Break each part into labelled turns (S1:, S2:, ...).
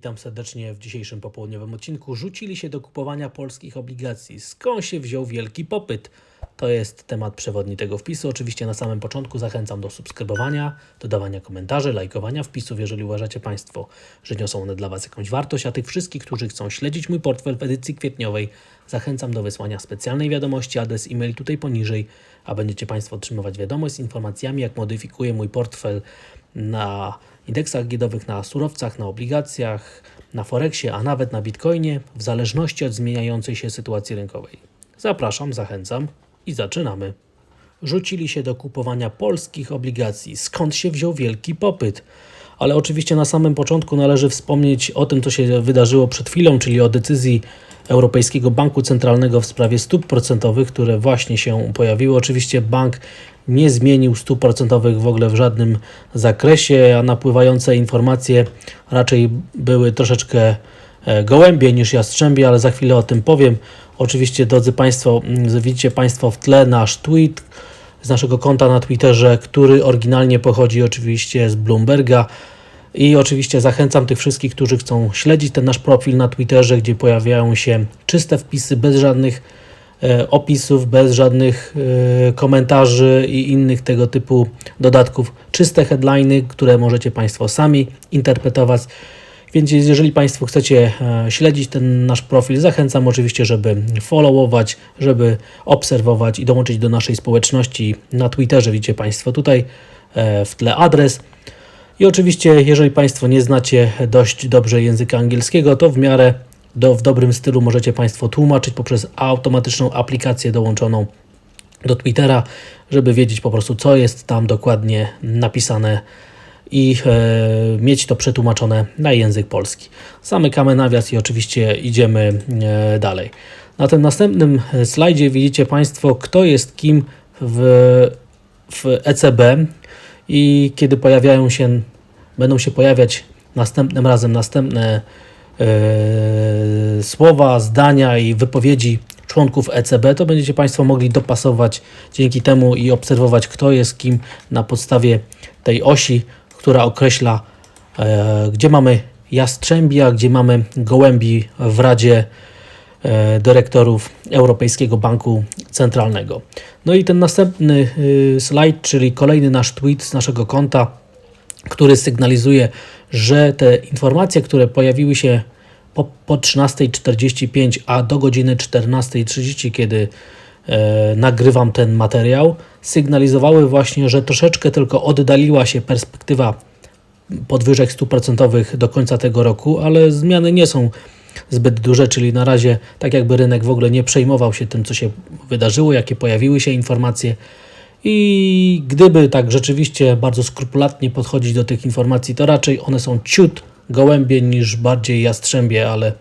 S1: Witam serdecznie w dzisiejszym popołudniowym odcinku. Rzucili się do kupowania polskich obligacji. Skąd się wziął wielki popyt? To jest temat przewodni tego wpisu. Oczywiście na samym początku zachęcam do subskrybowania, dodawania komentarzy, lajkowania wpisów, jeżeli uważacie Państwo, że niosą one dla Was jakąś wartość. A tych wszystkich, którzy chcą śledzić mój portfel w edycji kwietniowej, zachęcam do wysłania specjalnej wiadomości, adres e-mail tutaj poniżej, a będziecie Państwo otrzymywać wiadomość z informacjami, jak modyfikuję mój portfel na indeksach giełdowych, na surowcach, na obligacjach, na Forexie, a nawet na Bitcoinie, w zależności od zmieniającej się sytuacji rynkowej. Zapraszam, zachęcam i zaczynamy. Rzucili się do kupowania polskich obligacji. Skąd się wziął wielki popyt? Ale oczywiście na samym początku należy wspomnieć o tym, co się wydarzyło przed chwilą, czyli o decyzji Europejskiego Banku Centralnego w sprawie stóp procentowych, które właśnie się pojawiły. Oczywiście bank nie zmienił stóp procentowych w ogóle w żadnym zakresie, a napływające informacje raczej były troszeczkę e, gołębie niż jastrzębie, ale za chwilę o tym powiem. Oczywiście, drodzy Państwo, mm, widzicie Państwo w tle nasz tweet z naszego konta na Twitterze, który oryginalnie pochodzi oczywiście z Bloomberga. I oczywiście zachęcam tych wszystkich, którzy chcą śledzić ten nasz profil na Twitterze, gdzie pojawiają się czyste wpisy bez żadnych e, opisów, bez żadnych e, komentarzy i innych tego typu dodatków. Czyste headliny, które możecie Państwo sami interpretować. Więc jeżeli Państwo chcecie e, śledzić ten nasz profil, zachęcam oczywiście, żeby followować, żeby obserwować i dołączyć do naszej społeczności na Twitterze. Widzicie Państwo tutaj w tle adres. I oczywiście, jeżeli Państwo nie znacie dość dobrze języka angielskiego, to w miarę do, w dobrym stylu możecie Państwo tłumaczyć poprzez automatyczną aplikację dołączoną do Twittera, żeby wiedzieć po prostu, co jest tam dokładnie napisane i e, mieć to przetłumaczone na język polski. Zamykamy nawias i oczywiście idziemy e, dalej. Na tym następnym slajdzie widzicie Państwo, kto jest kim w, w ECB i kiedy pojawiają się, będą się pojawiać następnym razem następne e, słowa, zdania i wypowiedzi członków ECB, to będziecie Państwo mogli dopasować dzięki temu i obserwować, kto jest kim na podstawie tej osi, która określa, e, gdzie mamy jastrzębia, gdzie mamy gołębi w Radzie Dyrektorów Europejskiego Banku Centralnego. No i ten następny y, slajd, czyli kolejny nasz tweet z naszego konta, który sygnalizuje, że te informacje, które pojawiły się po, po 13.45, a do godziny 14.30, kiedy e, nagrywam ten materiał, sygnalizowały właśnie, że troszeczkę tylko oddaliła się perspektywa podwyżek stóp procentowych do końca tego roku, ale zmiany nie są zbyt duże, czyli na razie tak jakby rynek w ogóle nie przejmował się tym, co się wydarzyło, jakie pojawiły się informacje. I gdyby tak rzeczywiście bardzo skrupulatnie podchodzić do tych informacji, to raczej one są ciut gołębie niż bardziej jastrzębie, ale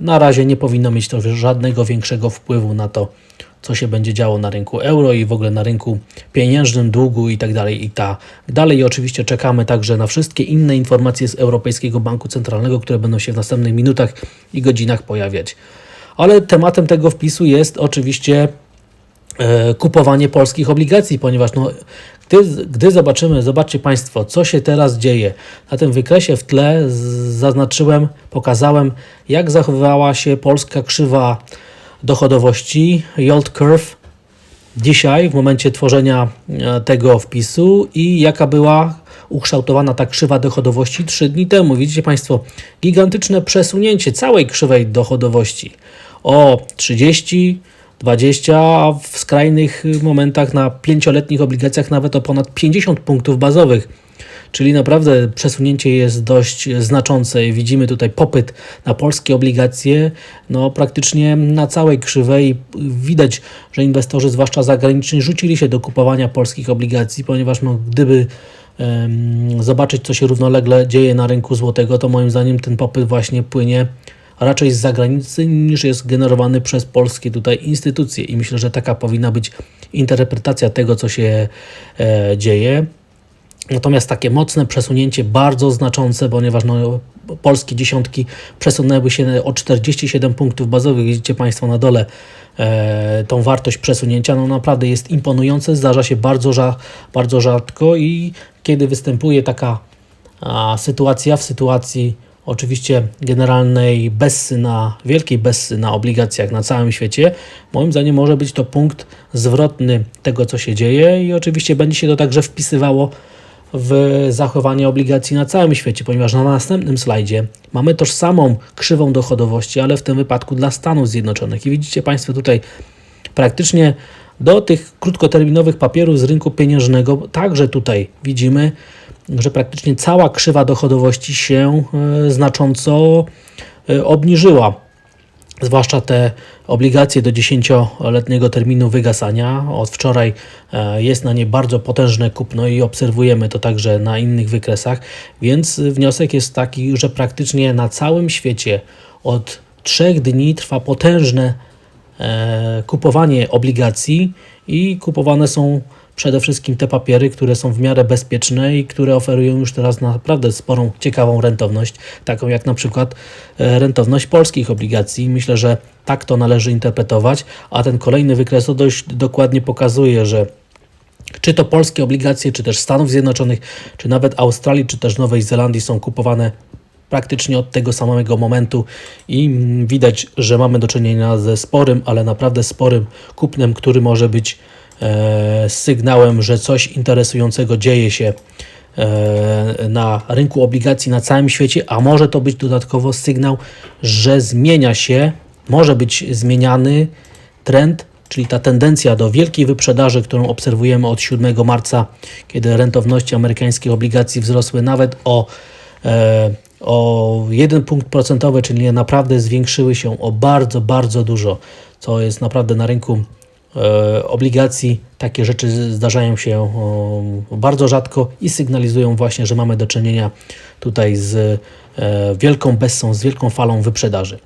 S1: na razie nie powinno mieć to żadnego większego wpływu na to, co się będzie działo na rynku euro i w ogóle na rynku pieniężnym, długu i tak dalej i tak dalej. I oczywiście czekamy także na wszystkie inne informacje z Europejskiego Banku Centralnego, które będą się w następnych minutach i godzinach pojawiać. Ale tematem tego wpisu jest oczywiście e, kupowanie polskich obligacji, ponieważ no, gdy, gdy zobaczymy, zobaczcie Państwo, co się teraz dzieje. Na tym wykresie w tle zaznaczyłem, pokazałem, jak zachowywała się polska krzywa dochodowości, yield curve, dzisiaj, w momencie tworzenia e, tego wpisu i jaka była ukształtowana ta krzywa dochodowości 3 dni temu. Widzicie Państwo, gigantyczne przesunięcie całej krzywej dochodowości o 30, 20, a w skrajnych momentach na pięcioletnich obligacjach nawet o ponad 50 punktów bazowych. Czyli naprawdę przesunięcie jest dość znaczące. Widzimy tutaj popyt na polskie obligacje, no praktycznie na całej krzywej. Widać, że inwestorzy, zwłaszcza zagraniczni, rzucili się do kupowania polskich obligacji, ponieważ no, gdyby em, zobaczyć, co się równolegle dzieje na rynku złotego, to moim zdaniem ten popyt właśnie płynie raczej z zagranicy niż jest generowany przez polskie tutaj instytucje. I myślę, że taka powinna być interpretacja tego, co się e, dzieje. Natomiast takie mocne przesunięcie, bardzo znaczące, ponieważ no, polskie dziesiątki przesunęły się o 47 punktów bazowych. Widzicie Państwo na dole e, tą wartość przesunięcia. No naprawdę jest imponujące, zdarza się bardzo, bardzo rzadko i kiedy występuje taka a, sytuacja w sytuacji oczywiście generalnej bessy na, wielkiej bessy na obligacjach na całym świecie, moim zdaniem może być to punkt zwrotny tego, co się dzieje i oczywiście będzie się to także wpisywało w zachowanie obligacji na całym świecie, ponieważ na następnym slajdzie mamy tożsamą krzywą dochodowości, ale w tym wypadku dla Stanów Zjednoczonych. I widzicie Państwo tutaj praktycznie do tych krótkoterminowych papierów z rynku pieniężnego, także tutaj widzimy, że praktycznie cała krzywa dochodowości się e, znacząco e, obniżyła. Zwłaszcza te obligacje do 10-letniego terminu wygasania. Od wczoraj e, jest na nie bardzo potężne kupno i obserwujemy to także na innych wykresach, więc wniosek jest taki, że praktycznie na całym świecie od trzech dni trwa potężne e, kupowanie obligacji i kupowane są przede wszystkim te papiery, które są w miarę bezpieczne i które oferują już teraz naprawdę sporą, ciekawą rentowność, taką jak na przykład e, rentowność polskich obligacji. Myślę, że tak to należy interpretować, a ten kolejny wykres to dość dokładnie pokazuje, że czy to polskie obligacje, czy też Stanów Zjednoczonych, czy nawet Australii, czy też Nowej Zelandii są kupowane praktycznie od tego samego momentu i widać, że mamy do czynienia ze sporym, ale naprawdę sporym kupnem, który może być e, sygnałem, że coś interesującego dzieje się e, na rynku obligacji na całym świecie, a może to być dodatkowo sygnał, że zmienia się, może być zmieniany trend, czyli ta tendencja do wielkiej wyprzedaży, którą obserwujemy od 7 marca, kiedy rentowności amerykańskich obligacji wzrosły nawet o e, o 1 punkt procentowy, czyli naprawdę zwiększyły się o bardzo, bardzo dużo, co jest naprawdę na rynku obligacji. Takie rzeczy zdarzają się e, bardzo rzadko i sygnalizują właśnie, że mamy do czynienia tutaj z e, wielką bessą, z wielką falą wyprzedaży.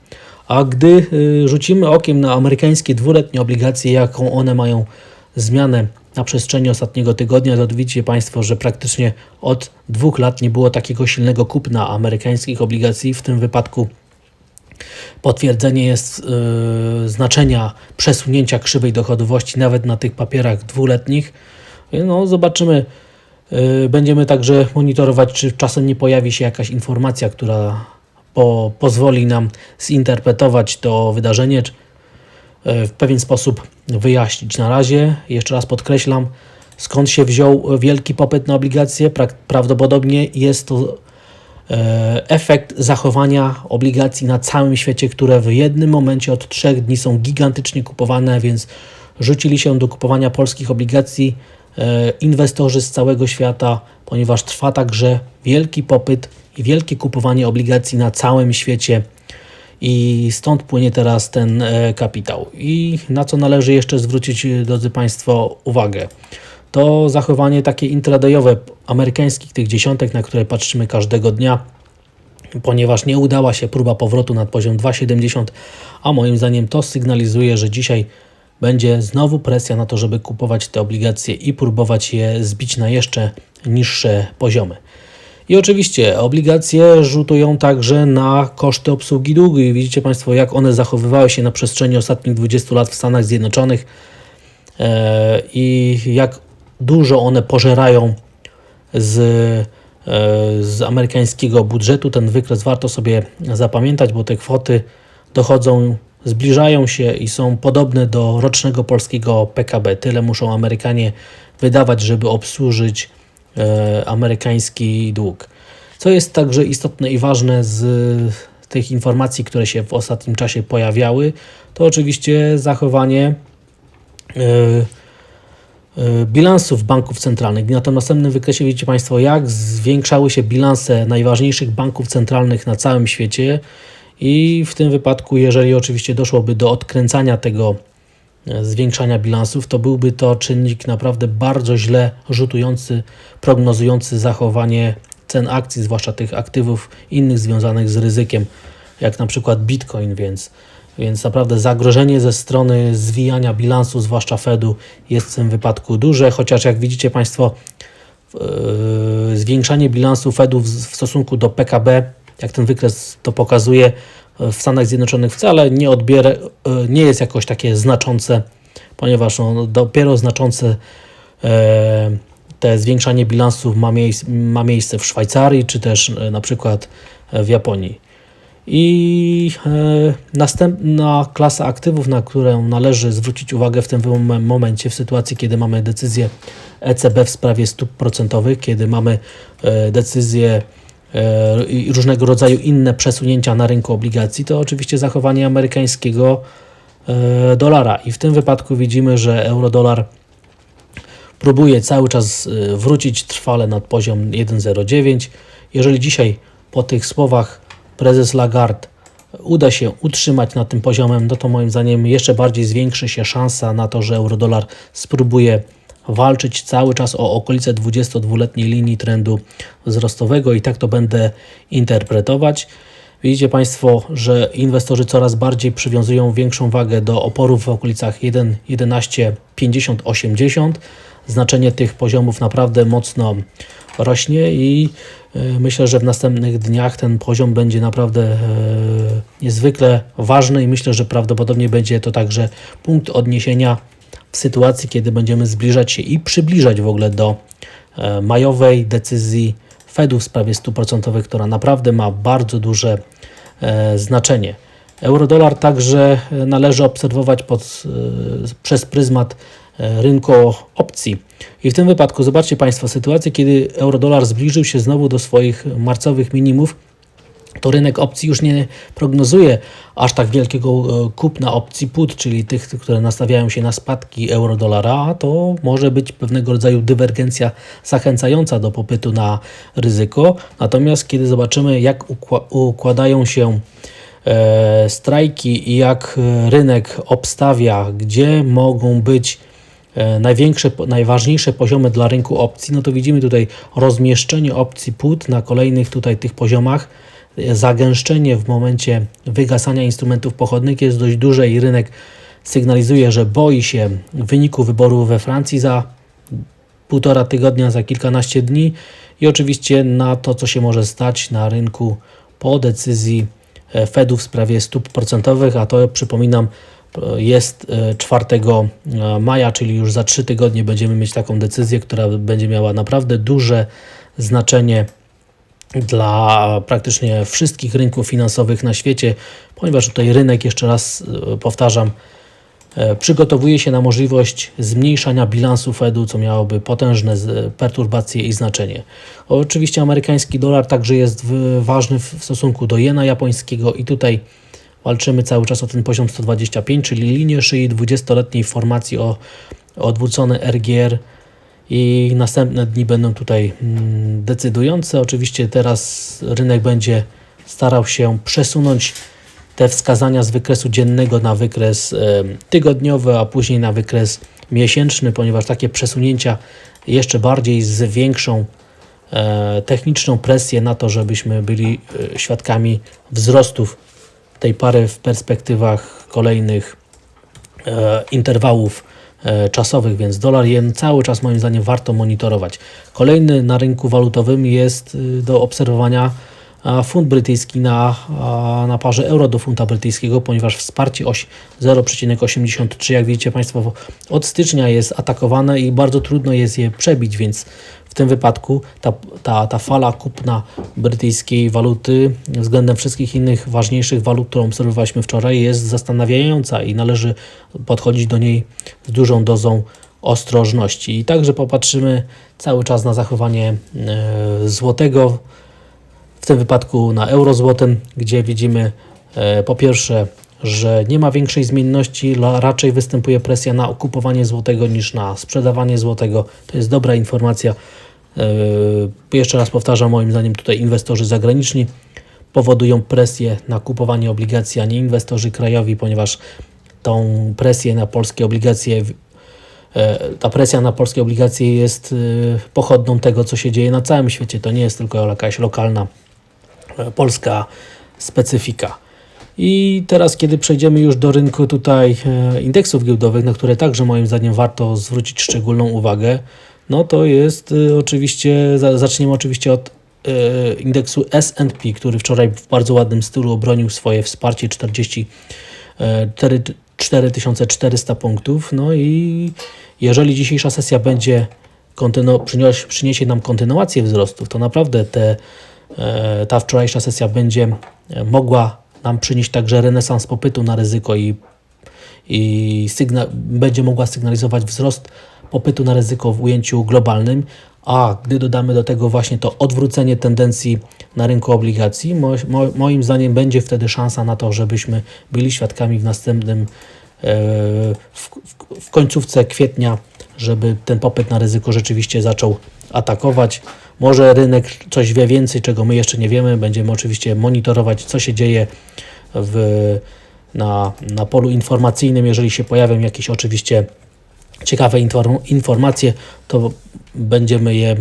S1: A gdy e, rzucimy okiem na amerykańskie dwuletnie obligacje, jaką one mają zmianę na przestrzeni ostatniego tygodnia, to widzicie Państwo, że praktycznie od dwóch lat nie było takiego silnego kupna amerykańskich obligacji. W tym wypadku potwierdzenie jest yy, znaczenia przesunięcia krzywej dochodowości nawet na tych papierach dwuletnich. No, zobaczymy. Yy, będziemy także monitorować, czy czasem nie pojawi się jakaś informacja, która po, pozwoli nam zinterpretować to wydarzenie, E, w pewien sposób wyjaśnić. Na razie, jeszcze raz podkreślam, skąd się wziął wielki popyt na obligacje. Pra prawdopodobnie jest to efekt zachowania obligacji na całym świecie, które w jednym momencie od trzech dni są gigantycznie kupowane, więc rzucili się do kupowania polskich obligacji e, inwestorzy z całego świata, ponieważ trwa także wielki popyt i wielkie kupowanie obligacji na całym świecie i stąd płynie teraz ten e, kapitał. I na co należy jeszcze zwrócić, e, drodzy Państwo, uwagę? To zachowanie takie intradayowe amerykańskich tych dziesiątek, na które patrzymy każdego dnia, ponieważ nie udała się próba powrotu nad poziom 2,70, a moim zdaniem to sygnalizuje, że dzisiaj będzie znowu presja na to, żeby kupować te obligacje i próbować je zbić na jeszcze niższe poziomy. I oczywiście obligacje rzutują także na koszty obsługi długu i widzicie Państwo, jak one zachowywały się na przestrzeni ostatnich 20 lat w Stanach Zjednoczonych e, i jak dużo one pożerają z, e, z amerykańskiego budżetu. Ten wykres warto sobie zapamiętać, bo te kwoty dochodzą, zbliżają się i są podobne do rocznego polskiego PKB. Tyle muszą Amerykanie wydawać, żeby obsłużyć E, amerykański dług. Co jest także istotne i ważne z tych informacji, które się w ostatnim czasie pojawiały, to oczywiście zachowanie e, bilansów banków centralnych. Na tym następnym wykresie widzicie Państwo, jak zwiększały się bilanse najważniejszych banków centralnych na całym świecie i w tym wypadku, jeżeli oczywiście doszłoby do odkręcania tego zwiększania bilansów, to byłby to czynnik naprawdę bardzo źle rzutujący, prognozujący zachowanie cen akcji, zwłaszcza tych aktywów innych związanych z ryzykiem, jak na przykład Bitcoin, więc, więc naprawdę zagrożenie ze strony zwijania bilansu, zwłaszcza Fedu, jest w tym wypadku duże, chociaż jak widzicie Państwo, yy, zwiększanie bilansu Fedu w, stosunku do PKB, jak ten wykres to pokazuje, w Stanach Zjednoczonych wcale nie odbiera, e, nie jest jakoś takie znaczące, ponieważ no, dopiero znaczące te zwiększanie bilansów ma, miejsc, ma miejsce w Szwajcarii, czy też na przykład w Japonii. I e, następna klasa aktywów, na którą należy zwrócić uwagę w tym mom- momencie, w sytuacji, kiedy mamy decyzję ECB w sprawie stóp procentowych, kiedy mamy e, decyzję e, różnego rodzaju inne przesunięcia na rynku obligacji, to oczywiście zachowanie amerykańskiego dolara. I w tym wypadku widzimy, że euro-dolar próbuje cały czas wrócić trwale nad poziom 1,09. Jeżeli dzisiaj po tych słowach prezes Lagarde uda się utrzymać na tym poziomem, no to moim zdaniem jeszcze bardziej zwiększy się szansa na to, że eurodolar spróbuje walczyć cały czas o okolice 22-letniej linii trendu wzrostowego i tak to będę interpretować. Widzicie Państwo, że inwestorzy coraz bardziej przywiązują większą wagę do oporów w okolicach 1,1150-80. Znaczenie tych poziomów naprawdę mocno rośnie i e, myślę, że w następnych dniach ten poziom będzie naprawdę e, niezwykle ważny i myślę, że prawdopodobnie będzie to także punkt odniesienia w sytuacji, kiedy będziemy zbliżać się i przybliżać w ogóle do e, majowej decyzji Fedu w sprawie stóp procentowych, która naprawdę ma bardzo duże znaczenie. Eurodolar także należy obserwować pod, przez pryzmat rynku opcji. I w tym wypadku zobaczcie Państwo sytuację, kiedy eurodolar zbliżył się znowu do swoich marcowych minimów, to rynek opcji już nie prognozuje aż tak wielkiego e, kupna opcji put, czyli tych, które nastawiają się na spadki euro-dolara, to może być pewnego rodzaju dywergencja zachęcająca do popytu na ryzyko. Natomiast kiedy zobaczymy, jak ukła- układają się e, strajki i jak e, rynek obstawia, gdzie mogą być e, największe, po- najważniejsze poziomy dla rynku opcji, no to widzimy tutaj rozmieszczenie opcji put na kolejnych tutaj tych poziomach. E, Zagęszczenie w momencie wygasania instrumentów pochodnych jest dość duże i rynek sygnalizuje, że boi się wyniku wyborów we Francji za półtora tygodnia, za kilkanaście dni i oczywiście na to, co się może stać na rynku po decyzji e, Fedu w sprawie stóp procentowych, a to przypominam e, jest e, 4 e, maja, czyli już za trzy tygodnie będziemy mieć taką decyzję, która będzie miała naprawdę duże znaczenie dla praktycznie wszystkich rynków finansowych na świecie, ponieważ tutaj rynek, jeszcze raz e, powtarzam, e, przygotowuje się na możliwość zmniejszania bilansu Fedu, co miałoby potężne perturbacje i znaczenie. Oczywiście amerykański dolar także jest ważny w stosunku do jena japońskiego i tutaj walczymy cały czas o ten poziom 125, czyli linię szyi 20-letniej formacji o odwrócony RGR i następne dni będą tutaj mm, decydujące. Oczywiście teraz rynek będzie starał się przesunąć te wskazania z wykresu dziennego na wykres tygodniowy, a później na wykres miesięczny, ponieważ takie przesunięcia jeszcze bardziej zwiększą e, techniczną presję na to, żebyśmy byli e, świadkami wzrostów tej pary w perspektywach kolejnych e, interwałów e, czasowych, więc dolar jen cały czas moim zdaniem warto monitorować. Kolejny na rynku walutowym jest y, do obserwowania funt brytyjski na, na parze euro do funta brytyjskiego, ponieważ wsparcie oś 0,83 jak widzicie Państwo od stycznia jest atakowane i bardzo trudno jest je przebić, więc w tym wypadku ta, ta, ta fala kupna brytyjskiej waluty względem wszystkich innych ważniejszych walut, którą obserwowaliśmy wczoraj, jest zastanawiająca i należy podchodzić do niej z dużą dozą ostrożności. I także popatrzymy cały czas na zachowanie e, złotego, w tym wypadku na euro złotym, gdzie widzimy e, po pierwsze, że nie ma większej zmienności, raczej występuje presja na okupowanie złotego niż na sprzedawanie złotego. To jest dobra informacja. E, Jeszcze raz powtarzam, moim zdaniem tutaj inwestorzy zagraniczni powodują presję na kupowanie obligacji, a nie inwestorzy krajowi, ponieważ tą presję na polskie obligacje E, ta presja na polskie obligacje jest e, pochodną tego, co się dzieje na całym świecie. To nie jest tylko jakaś lokalna polska specyfika. I teraz, kiedy przejdziemy już do rynku tutaj indeksów giełdowych, na które także moim zdaniem warto zwrócić szczególną uwagę, no to jest e, oczywiście, za- zaczniemy oczywiście od e, indeksu S&P, który wczoraj w bardzo ładnym stylu obronił swoje wsparcie 44 4400 punktów. No i jeżeli dzisiejsza sesja będzie przynios- przyniesie nam kontynuację wzrostów, to naprawdę te e, ta wczorajsza sesja będzie e, mogła nam przynieść także renesans popytu na ryzyko i, i sygna- będzie mogła sygnalizować wzrost popytu na ryzyko w ujęciu globalnym, a gdy dodamy do tego właśnie to odwrócenie tendencji na rynku obligacji, mo, mo, moim zdaniem będzie wtedy szansa na to, żebyśmy byli świadkami w następnym, e, w, w, końcówce kwietnia, żeby ten popyt na ryzyko rzeczywiście zaczął atakować. Może rynek coś wie więcej, czego my jeszcze nie wiemy. Będziemy oczywiście monitorować, co się dzieje w, na, na polu informacyjnym. Jeżeli się pojawią jakieś oczywiście ciekawe inform- informacje, to będziemy je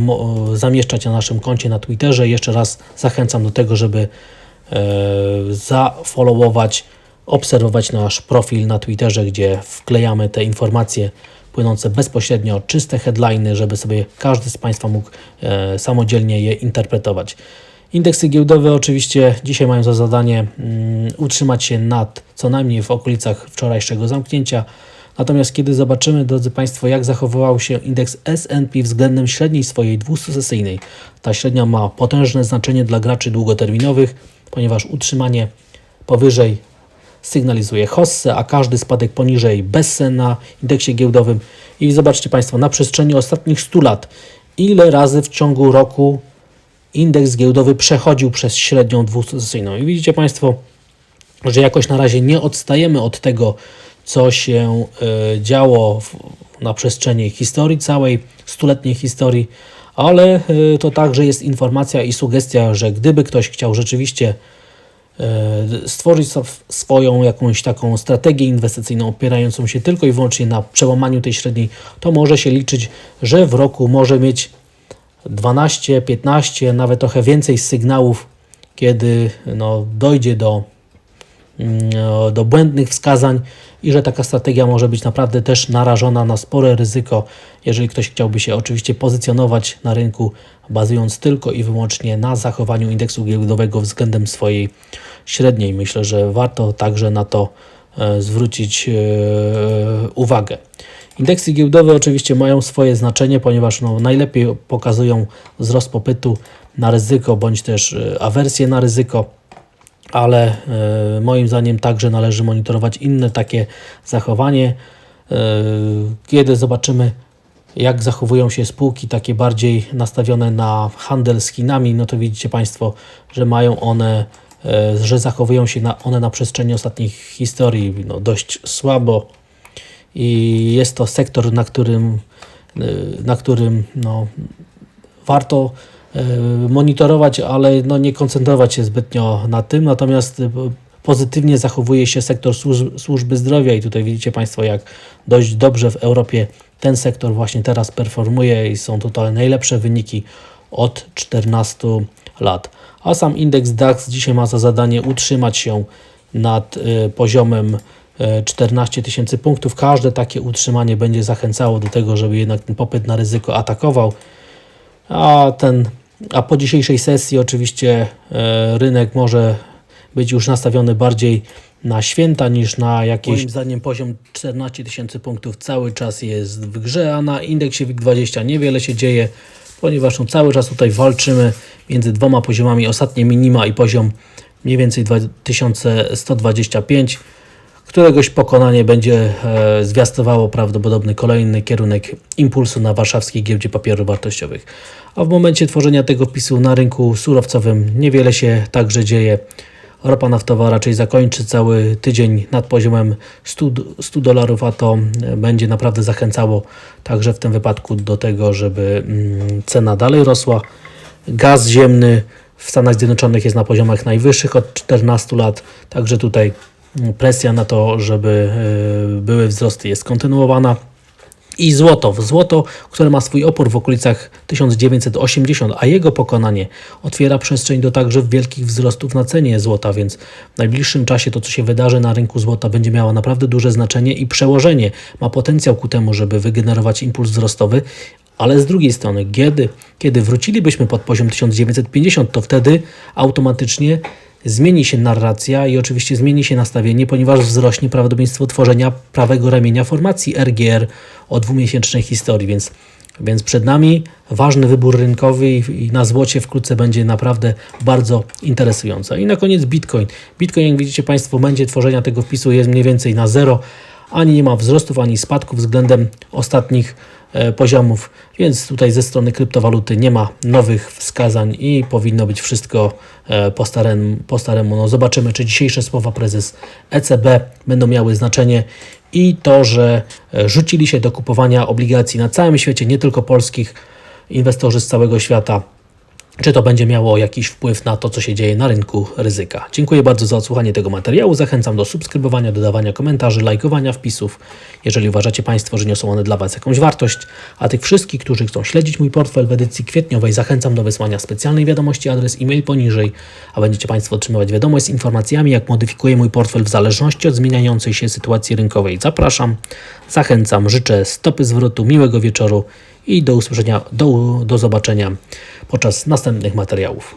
S1: zamieszczać na naszym koncie na Twitterze. Jeszcze raz zachęcam do tego, żeby e, zafollowować, obserwować nasz profil na Twitterze, gdzie wklejamy te informacje płynące bezpośrednio, czyste headliny, żeby sobie każdy z Państwa mógł e, samodzielnie je interpretować. Indeksy giełdowe oczywiście dzisiaj mają za zadanie mm, utrzymać się nad co najmniej w okolicach wczorajszego zamknięcia. Natomiast kiedy zobaczymy, drodzy Państwo, jak zachowywał się indeks S&P względem średniej swojej 200-sesyjnej, ta średnia ma potężne znaczenie dla graczy długoterminowych, ponieważ utrzymanie powyżej sygnalizuje hossę, a każdy spadek poniżej bezsen na indeksie giełdowym. I zobaczcie Państwo, na przestrzeni ostatnich 100 lat, ile razy w ciągu roku indeks giełdowy przechodził przez średnią 200-sesyjną. I widzicie Państwo, że jakoś na razie nie odstajemy od tego, co się e, działo na przestrzeni historii, całej stuletniej historii, ale e, to także jest informacja i sugestia, że gdyby ktoś chciał rzeczywiście e, stworzyć swoją jakąś taką strategię inwestycyjną opierającą się tylko i wyłącznie na przełamaniu tej średniej, to może się liczyć, że w roku może mieć 12, 15, nawet trochę więcej sygnałów, kiedy no, dojdzie do do błędnych wskazań i że taka strategia może być naprawdę też narażona na spore ryzyko, jeżeli ktoś chciałby się oczywiście pozycjonować na rynku, bazując tylko i wyłącznie na zachowaniu indeksu giełdowego względem swojej średniej. Myślę, że warto także na to e, zwrócić e, uwagę. Indeksy giełdowe oczywiście mają swoje znaczenie, ponieważ no, najlepiej pokazują wzrost popytu na ryzyko bądź też e, awersję na ryzyko ale e, moim zdaniem także należy monitorować inne takie zachowanie. E, kiedy zobaczymy, jak zachowują się spółki takie bardziej nastawione na handel z Chinami, no to widzicie Państwo, że mają one, e, że zachowują się one na przestrzeni ostatnich historii no, dość słabo i jest to sektor, na którym, na którym no, warto monitorować, ale no nie koncentrować się zbytnio na tym. Natomiast e, pozytywnie zachowuje się sektor służ- służby zdrowia i tutaj widzicie Państwo, jak dość dobrze w Europie ten sektor właśnie teraz performuje i są tutaj najlepsze wyniki od 14 lat. A sam indeks DAX dzisiaj ma za zadanie utrzymać się nad e, poziomem e, 14 tysięcy punktów. Każde takie utrzymanie będzie zachęcało do tego, żeby jednak ten popyt na ryzyko atakował. A, ten, a po dzisiejszej sesji oczywiście e, rynek może być już nastawiony bardziej na święta niż na jakieś... Moim zdaniem poziom 14 tysięcy punktów cały czas jest w grze, a na indeksie WIG20 niewiele się dzieje, ponieważ no, cały czas tutaj walczymy między dwoma poziomami, ostatnie minima i poziom mniej więcej 2125 któregoś pokonanie będzie e, zwiastowało prawdopodobny kolejny kierunek impulsu na warszawskiej giełdzie papierów wartościowych. A w momencie tworzenia tego wpisu na rynku surowcowym niewiele się także dzieje. Ropa naftowa raczej zakończy cały tydzień nad poziomem 100 100 dolarów, a to będzie naprawdę zachęcało także w tym wypadku do tego, żeby mm, cena dalej rosła. Gaz ziemny w Stanach Zjednoczonych jest na poziomach najwyższych od 14 lat, także tutaj presja na to, żeby e, były wzrosty jest kontynuowana. I złoto, złoto, które ma swój opór w okolicach 1980, a jego pokonanie otwiera przestrzeń do także wielkich wzrostów na cenie złota, więc w najbliższym czasie to, co się wydarzy na rynku złota, będzie miało naprawdę duże znaczenie i przełożenie ma potencjał ku temu, żeby wygenerować impuls wzrostowy, ale z drugiej strony, kiedy, kiedy wrócilibyśmy pod poziom 1950, to wtedy automatycznie zmieni się narracja i oczywiście zmieni się nastawienie, ponieważ wzrośnie prawdopodobieństwo tworzenia prawego ramienia formacji RGR o dwumiesięcznej historii, więc Więc przed nami ważny wybór rynkowy i, na złocie wkrótce będzie naprawdę bardzo interesująco. I na koniec Bitcoin. Bitcoin, jak widzicie Państwo, będzie tworzenia tego wpisu jest mniej więcej na zero. Ani nie ma wzrostów, ani spadków względem ostatnich poziomów, więc tutaj ze strony kryptowaluty nie ma nowych wskazań i powinno być wszystko e, po staremu. Po staremu. No zobaczymy, czy dzisiejsze słowa prezes ECB będą miały znaczenie i to, że e, rzucili się do kupowania obligacji na całym świecie, nie tylko polskich, inwestorzy z całego świata. Czy to będzie miało jakiś wpływ na to, co się dzieje na rynku ryzyka? Dziękuję bardzo za odsłuchanie tego materiału. Zachęcam do subskrybowania, dodawania komentarzy, lajkowania wpisów, jeżeli uważacie Państwo, że niosą one dla Was jakąś wartość. A tych wszystkich, którzy chcą śledzić mój portfel w edycji kwietniowej, zachęcam do wysłania specjalnej wiadomości adres e-mail poniżej, a będziecie Państwo otrzymywać wiadomość z informacjami, jak modyfikuję mój portfel w zależności od zmieniającej się sytuacji rynkowej. Zapraszam, zachęcam, życzę stopy zwrotu, miłego wieczoru i do usłyszenia, do, do zobaczenia podczas następnych materiałów.